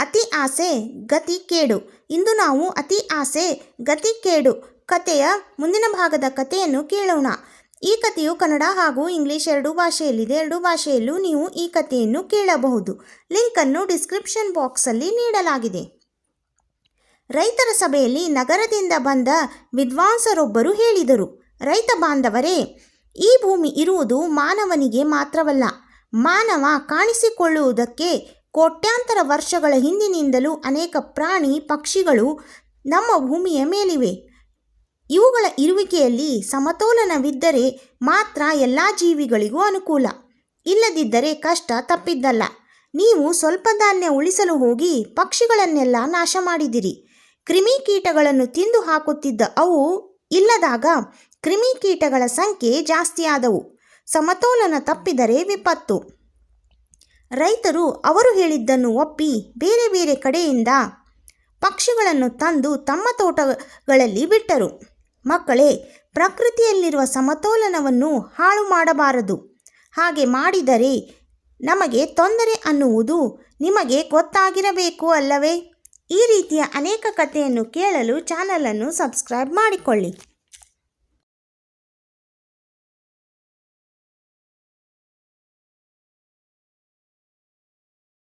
ಅತಿ ಆಸೆ, ಗತಿ ಕೇಡು. ಇಂದು ನಾವು ಅತಿ ಆಸೆ, ಗತಿ ಕೇಡು ಕಥೆಯ ಮುಂದಿನ ಭಾಗದ ಕಥೆಯನ್ನು ಕೇಳೋಣ. ಈ ಕಥೆಯು ಕನ್ನಡ ಹಾಗೂ ಇಂಗ್ಲಿಷ್ ಎರಡೂ ಭಾಷೆಯಲ್ಲಿದೆ. ಎರಡೂ ಭಾಷೆಯಲ್ಲೂ ನೀವು ಈ ಕಥೆಯನ್ನು ಕೇಳಬಹುದು. ಲಿಂಕನ್ನು ಡಿಸ್ಕ್ರಿಪ್ಷನ್ ಬಾಕ್ಸಲ್ಲಿ ನೀಡಲಾಗಿದೆ. ರೈತರ ಸಭೆಯಲ್ಲಿ ನಗರದಿಂದ ಬಂದ ವಿದ್ವಾಂಸರೊಬ್ಬರು ಹೇಳಿದರು, ರೈತ ಬಾಂಧವರೇ, ಈ ಭೂಮಿ ಇರುವುದು ಮಾನವನಿಗೆ ಮಾತ್ರವಲ್ಲ. ಮಾನವ ಕಾಣಿಸಿಕೊಳ್ಳುವುದಕ್ಕೆ ಕೋಟ್ಯಾಂತರ ವರ್ಷಗಳ ಹಿಂದಿನಿಂದಲೂ ಅನೇಕ ಪ್ರಾಣಿ ಪಕ್ಷಿಗಳು ನಮ್ಮ ಭೂಮಿಯ ಮೇಲಿವೆ. ಇವುಗಳ ಇರುವಿಕೆಯಲ್ಲಿ ಸಮತೋಲನವಿದ್ದರೆ ಮಾತ್ರ ಎಲ್ಲ ಜೀವಿಗಳಿಗೂ ಅನುಕೂಲ. ಇಲ್ಲದಿದ್ದರೆ ಕಷ್ಟ ತಪ್ಪಿದ್ದಲ್ಲ. ನೀವು ಸ್ವಲ್ಪ ಧಾನ್ಯ ಉಳಿಸಲು ಹೋಗಿ ಪಕ್ಷಿಗಳನ್ನೆಲ್ಲ ನಾಶ ಮಾಡಿದಿರಿ. ಕ್ರಿಮಿಕೀಟಗಳನ್ನು ತಿಂದು ಹಾಕುತ್ತಿದ್ದ ಅವು ಇಲ್ಲದಾಗ ಕ್ರಿಮಿಕೀಟಗಳ ಸಂಖ್ಯೆ ಜಾಸ್ತಿಯಾದವು. ಸಮತೋಲನ ತಪ್ಪಿದರೆ ವಿಪತ್ತು. ರೈತರು ಅವರು ಹೇಳಿದ್ದನ್ನು ಒಪ್ಪಿ ಬೇರೆ ಬೇರೆ ಕಡೆಯಿಂದ ಪಕ್ಷಿಗಳನ್ನು ತಂದು ತಮ್ಮ ತೋಟಗಳಲ್ಲಿ ಬಿಟ್ಟರು. ಮಕ್ಕಳೇ, ಪ್ರಕೃತಿಯಲ್ಲಿರುವ ಸಮತೋಲನವನ್ನು ಹಾಳು ಮಾಡಬಾರದು. ಹಾಗೆ ಮಾಡಿದರೆ ನಮಗೆ ತೊಂದರೆ ಅನ್ನುವುದು ನಿಮಗೆ ಗೊತ್ತಾಗಿರಬೇಕು ಅಲ್ಲವೇ? ಈ ರೀತಿಯ ಅನೇಕ ಕಥೆಯನ್ನು ಕೇಳಲು ಚಾನಲನ್ನು ಸಬ್ಸ್ಕ್ರೈಬ್ ಮಾಡಿಕೊಳ್ಳಿ.